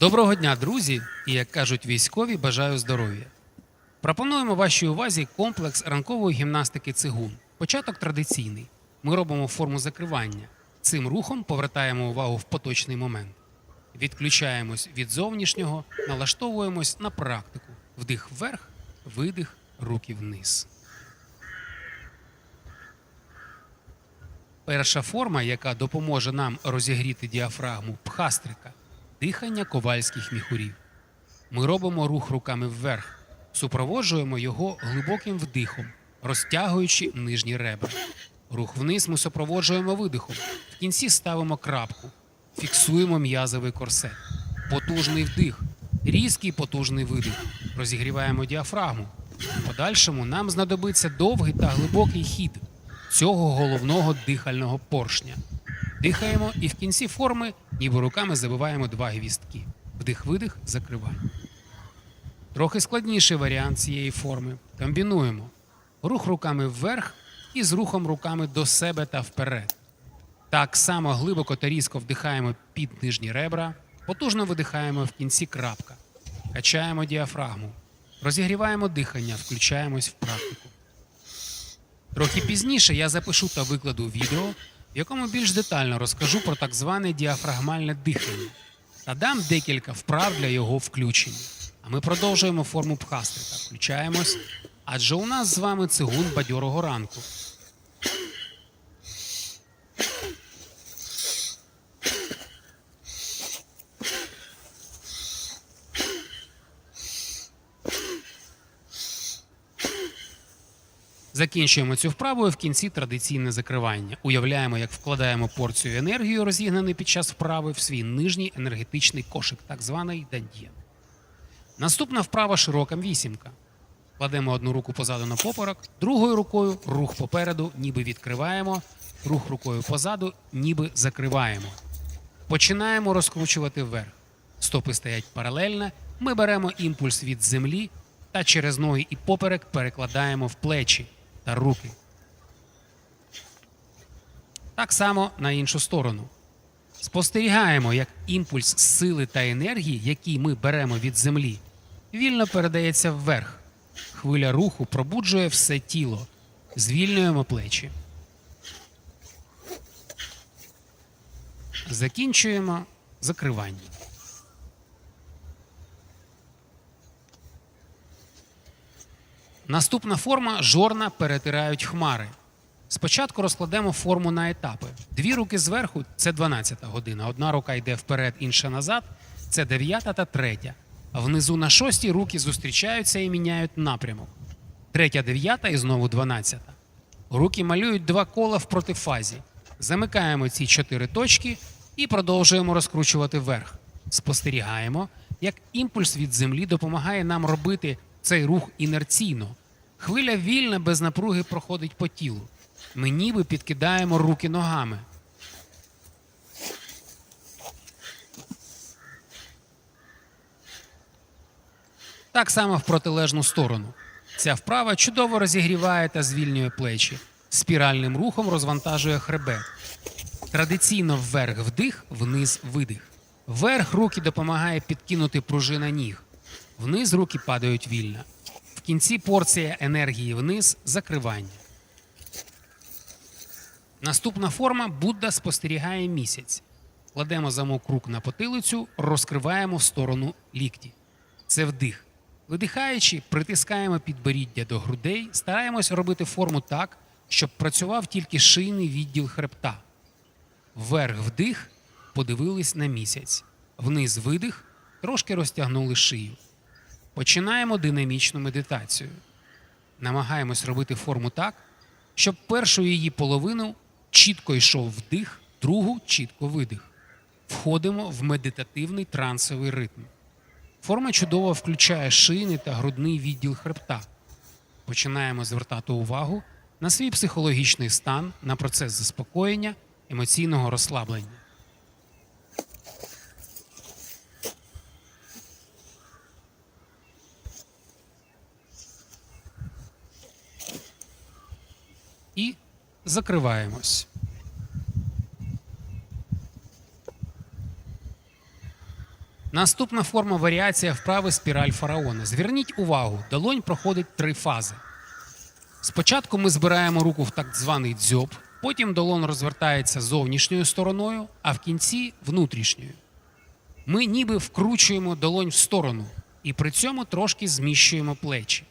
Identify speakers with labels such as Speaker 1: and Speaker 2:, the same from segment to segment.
Speaker 1: Доброго дня, друзі! І як кажуть військові, бажаю здоров'я. Пропонуємо вашій увазі комплекс ранкової гімнастики цигун. Початок традиційний. Ми робимо форму закривання. Цим рухом повертаємо увагу в поточний момент. Відключаємось від зовнішнього, налаштовуємось на практику. Вдих вверх, видих, руки вниз. Перша форма, яка допоможе нам розігріти діафрагму пхастрика дихання ковальських міхурів. Ми робимо рух руками вверх, супроводжуємо його глибоким вдихом, розтягуючи нижні ребра. Рух вниз ми супроводжуємо видихом. В кінці ставимо крапку, фіксуємо м'язовий корсет. Потужний вдих, різкий потужний видих. Розігріваємо діафрагму. В подальшому нам знадобиться довгий та глибокий хід цього головного дихального поршня. Дихаємо і в кінці форми, ніби руками забиваємо два гвістки. Вдих-видих, закриваємо. Трохи складніший варіант цієї форми. Комбінуємо рух руками вверх і з рухом руками до себе та вперед. Так само глибоко та різко вдихаємо під нижні ребра, потужно видихаємо в кінці крапка. Качаємо діафрагму, розігріваємо дихання, включаємось в практику. Трохи пізніше я запишу та викладу відео, в якому більш детально розкажу про так зване діафрагмальне дихання та дам декілька вправ для його включення. А ми продовжуємо форму пхастрика. Включаємось, адже у нас з вами цигун бадьорого ранку. Закінчуємо цю вправу і в кінці традиційне закривання. Уявляємо, як вкладаємо порцію енергії, розігнаний під час вправи, в свій нижній енергетичний кошик, так званий дандєн. Наступна вправа широка вісімка. Кладемо одну руку позаду на поперек, другою рукою рух попереду, ніби відкриваємо, рух рукою позаду, ніби закриваємо. Починаємо розкручувати вверх. Стопи стоять паралельно. Ми беремо імпульс від землі та через ноги і поперек перекладаємо в плечі та руки. Так само на іншу сторону. Спостерігаємо, як імпульс сили та енергії, який ми беремо від землі, вільно передається вверх. Хвиля руху пробуджує все тіло. Звільнюємо плечі. Закінчуємо закривання. Наступна форма жорна перетирають хмари. Спочатку розкладемо форму на етапи. Дві руки зверху це 12 година. Одна рука йде вперед, інша назад. Це 9 та 3. А внизу на 6 руки зустрічаються і міняють напрямок. Третя, 9 і знову 12. Руки малюють два кола в протифазі. Замикаємо ці чотири точки і продовжуємо розкручувати вверх. Спостерігаємо, як імпульс від землі допомагає нам робити цей рух інерційно. Хвиля вільна без напруги проходить по тілу. Ми ніби підкидаємо руки ногами. Так само в протилежну сторону. Ця вправа чудово розігріває та звільнює плечі. Спіральним рухом розвантажує хребет. Традиційно вверх вдих, вниз видих. Вверх руки допомагає підкинути пружина ніг. Вниз руки падають вільно. Кінці порція енергії вниз закривання. Наступна форма Будда спостерігає місяць. Кладемо замок рук на потилицю, розкриваємо в сторону лікті. Це вдих. Видихаючи, притискаємо підборіддя до грудей, стараємось робити форму так, щоб працював тільки шийний відділ хребта. Вверх вдих, подивились на місяць. Вниз видих, трошки розтягнули шию. Починаємо динамічну медитацію. Намагаємось робити форму так, щоб першу її половину чітко йшов вдих, другу чітко видих. Входимо в медитативний трансовий ритм. Форма чудово включає шийний та грудний відділ хребта. Починаємо звертати увагу на свій психологічний стан, на процес заспокоєння, емоційного розслаблення. І закриваємось. Наступна форма варіація вправи спіраль фараона. Зверніть увагу, долонь проходить три фази. Спочатку ми збираємо руку в так званий дзьоб, потім долон розвертається зовнішньою стороною, а в кінці внутрішньою. Ми ніби вкручуємо долонь в сторону і при цьому трошки зміщуємо плечі.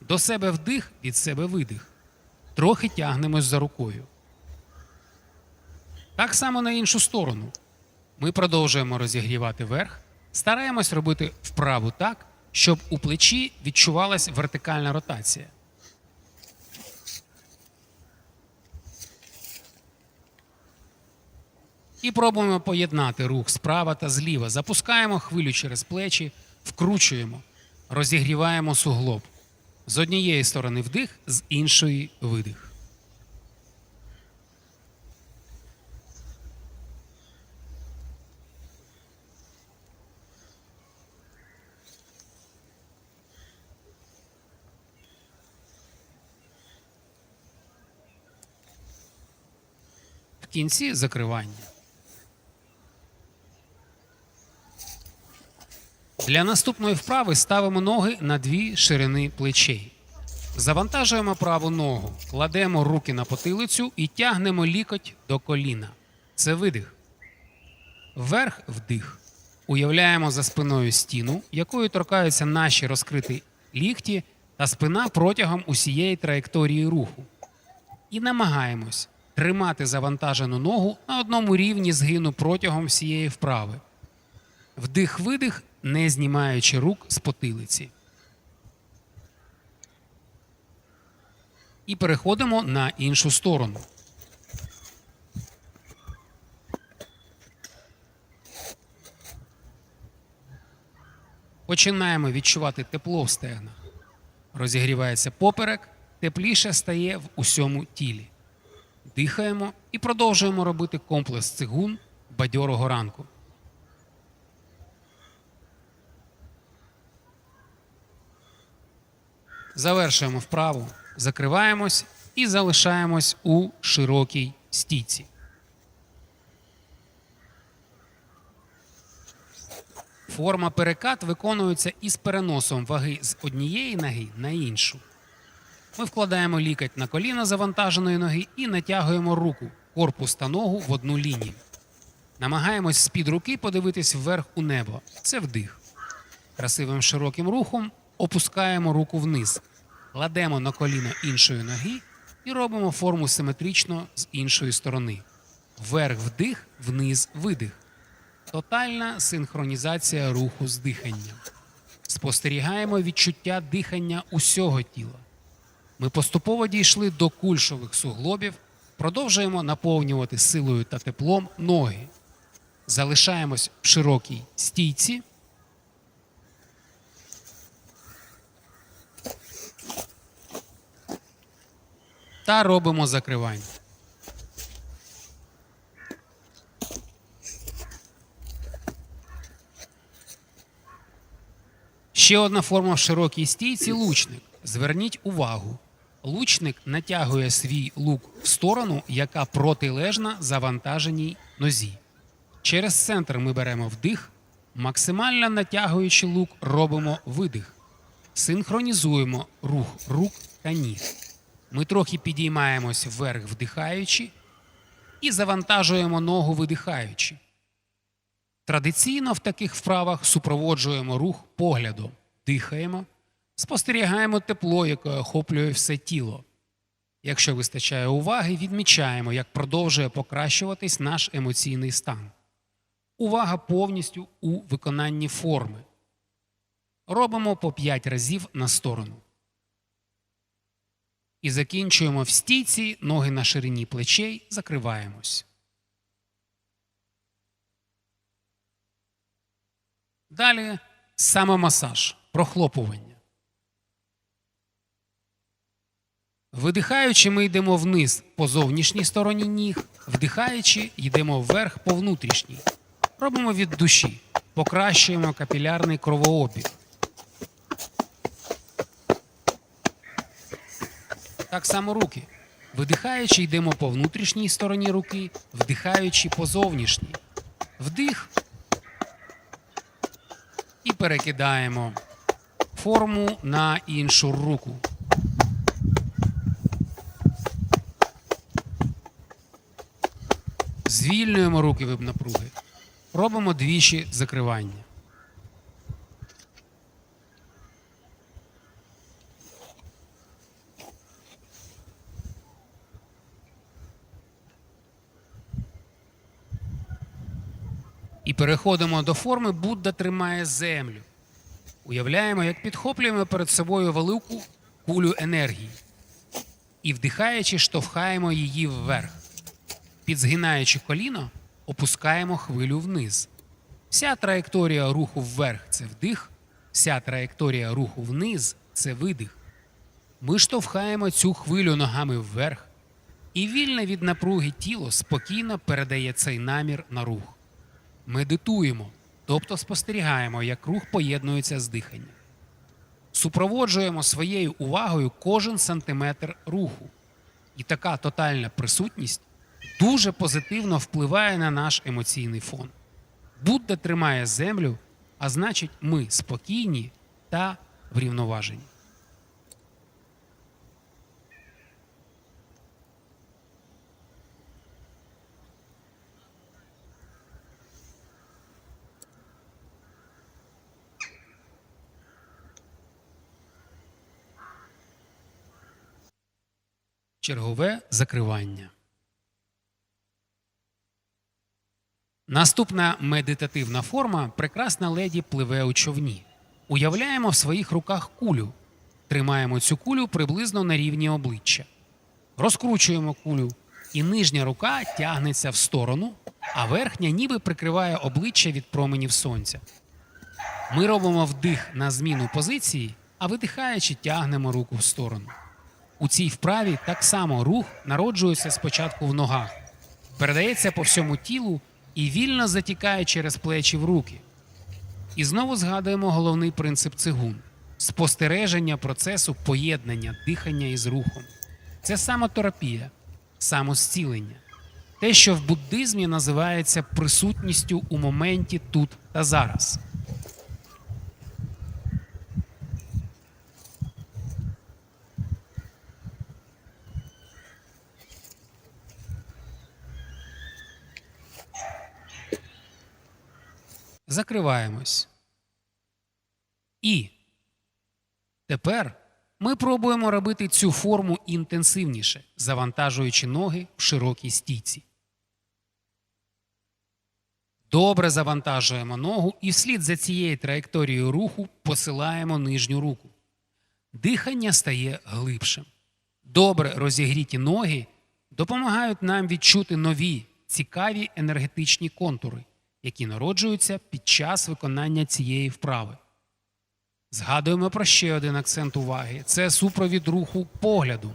Speaker 1: До себе вдих, від себе видих. Трохи тягнемось за рукою. Так само на іншу сторону. Ми продовжуємо розігрівати верх, стараємось робити вправу так, щоб у плечі відчувалась вертикальна ротація. І пробуємо поєднати рух справа та зліва. Запускаємо хвилю через плечі, вкручуємо, розігріваємо суглоб. З однієї сторони вдих, з іншої видих. В кінці закривання. Для наступної вправи ставимо ноги на дві ширини плечей. Завантажуємо праву ногу, кладемо руки на потилицю і тягнемо лікоть до коліна. Це видих. Вверх вдих. Уявляємо за спиною стіну, якою торкаються наші розкриті лікті та спина протягом усієї траєкторії руху. І намагаємось тримати завантажену ногу на одному рівні згину протягом всієї вправи. Вдих-видих, не знімаючи рук з потилиці. І переходимо на іншу сторону. Починаємо відчувати тепло в стегнах. Розігрівається поперек, тепліше стає в усьому тілі. Дихаємо і продовжуємо робити комплекс цигун бадьорого ранку. Завершуємо вправу, закриваємось і залишаємось у широкій стійці. Форма перекат виконується із переносом ваги з однієї ноги на іншу. Ми вкладаємо лікоть на коліно завантаженої ноги і натягуємо руку, корпус та ногу в одну лінію. Намагаємось з-під руки подивитись вверх у небо. Це вдих. Красивим широким рухом опускаємо руку вниз, кладемо на коліно іншої ноги і робимо форму симетрично з іншої сторони. Вверх вдих, вниз видих. Тотальна синхронізація руху з диханням. Спостерігаємо відчуття дихання усього тіла. Ми поступово дійшли до кульшових суглобів, продовжуємо наповнювати силою та теплом ноги. Залишаємось в широкій стійці. Та робимо закривання. Ще одна форма в широкій стійці лучник. Зверніть увагу. Лучник натягує свій лук в сторону, яка протилежна завантаженій нозі. Через центр ми беремо вдих, максимально натягуючи лук, робимо видих. Синхронізуємо рух рук та ніг. Ми трохи підіймаємось вверх, вдихаючи, і завантажуємо ногу видихаючи. Традиційно в таких вправах супроводжуємо рух поглядом, дихаємо, спостерігаємо тепло, яке охоплює все тіло. Якщо вистачає уваги, відмічаємо, як продовжує покращуватись наш емоційний стан. Увага повністю у виконанні форми. Робимо по 5 разів на сторону. І закінчуємо в стійці, ноги на ширині плечей, закриваємось. Далі самомасаж, прохлопування. Видихаючи, ми йдемо вниз по зовнішній стороні ніг, вдихаючи, йдемо вверх по внутрішній. Робимо від душі, покращуємо капілярний кровообіг. Так само руки. Видихаючи, йдемо по внутрішній стороні руки, вдихаючи по зовнішній. Вдих. і перекидаємо форму на іншу руку. Звільнюємо руки від напруги. Робимо двічі закривання. Переходимо до форми Будда тримає землю. Уявляємо, як підхоплюємо перед собою велику кулю енергії і, вдихаючи, штовхаємо її вверх. Підзгинаючи коліно, опускаємо хвилю вниз. Вся траєкторія руху вверх це вдих, вся траєкторія руху вниз це видих. Ми штовхаємо цю хвилю ногами вверх, і вільне від напруги тіло спокійно передає цей намір на рух. Медитуємо, тобто спостерігаємо, як рух поєднується з диханням. Супроводжуємо своєю увагою кожен сантиметр руху. І така тотальна присутність дуже позитивно впливає на наш емоційний фон. Будда тримає землю, а значить, ми спокійні та врівноважені. Чергове закривання. Наступна медитативна форма прекрасна леді пливе у човні. Уявляємо в своїх руках кулю. Тримаємо цю кулю приблизно на рівні обличчя. Розкручуємо кулю, і нижня рука тягнеться в сторону, а верхня ніби прикриває обличчя від променів сонця. Ми робимо вдих на зміну позиції, а видихаючи, тягнемо руку в сторону. У цій вправі так само рух народжується спочатку в ногах, передається по всьому тілу і вільно затікає через плечі в руки. І знову згадуємо головний принцип цигун спостереження процесу поєднання дихання із рухом. Це самотерапія, самозцілення. Те, що в буддизмі називається присутністю у моменті тут та зараз. Закриваємось. І тепер ми пробуємо робити цю форму інтенсивніше, завантажуючи ноги в широкій стійці. Добре завантажуємо ногу і вслід за цією траєкторією руху посилаємо нижню руку. Дихання стає глибшим. Добре розігріті ноги допомагають нам відчути нові цікаві енергетичні контури, які народжуються під час виконання цієї вправи. Згадуємо про ще один акцент уваги: це супровід руху погляду.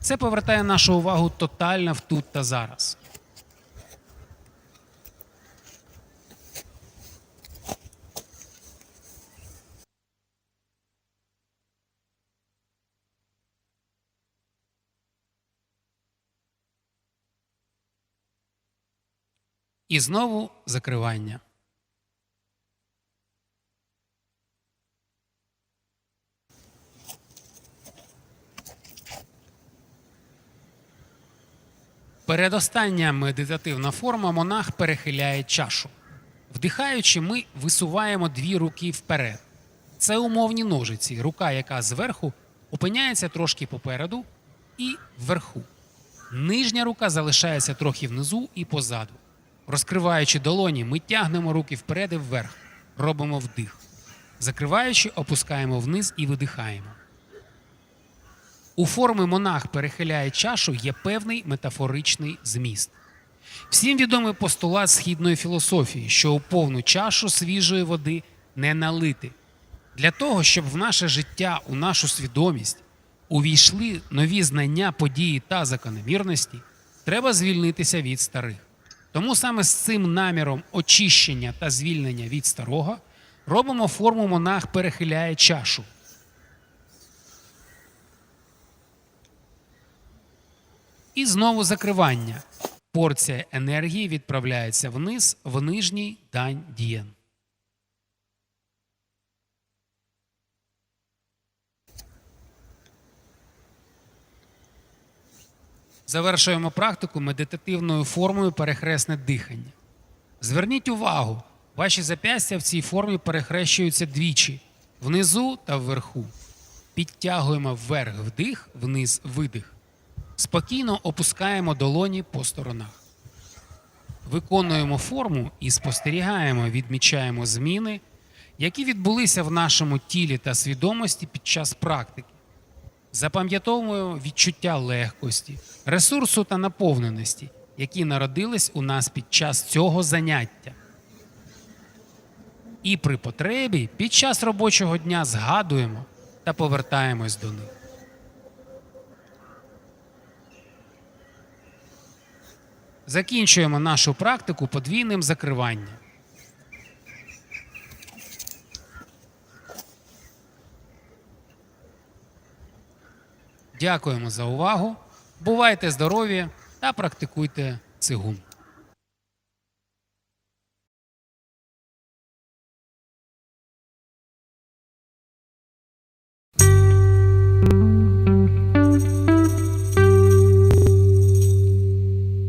Speaker 1: Це повертає нашу увагу тотально в тут та зараз. І знову закривання. Передостання медитативна форма монах перехиляє чашу. Вдихаючи, ми висуваємо дві руки вперед. Це умовні ножиці, рука, яка зверху опиняється трошки попереду і вверху. Нижня рука залишається трохи внизу і позаду. Розкриваючи долоні, ми тягнемо руки вперед і вверх, робимо вдих. Закриваючи, опускаємо вниз і видихаємо. У форми монах перехиляє чашу є певний метафоричний зміст. Всім відомий постулат східної філософії, що у повну чашу свіжої води не налити. Для того, щоб в наше життя, у нашу свідомість увійшли нові знання, події та закономірності, треба звільнитися від старих. Тому саме з цим наміром очищення та звільнення від старого робимо форму монах перехиляє чашу. І знову закривання. Порція енергії відправляється вниз в нижній дань дієн. Завершуємо практику медитативною формою перехресне дихання. Зверніть увагу, ваші зап'ястя в цій формі перехрещуються двічі внизу та вверху. Підтягуємо вверх вдих, вниз видих. Спокійно опускаємо долоні по сторонах. Виконуємо форму і спостерігаємо, відмічаємо зміни, які відбулися в нашому тілі та свідомості під час практики. Запам'ятовуємо відчуття легкості, ресурсу та наповненості, які народились у нас під час цього заняття. І при потребі під час робочого дня згадуємо та повертаємось до них. Закінчуємо нашу практику подвійним закриванням. Дякуємо за увагу. Бувайте здорові та практикуйте цигун.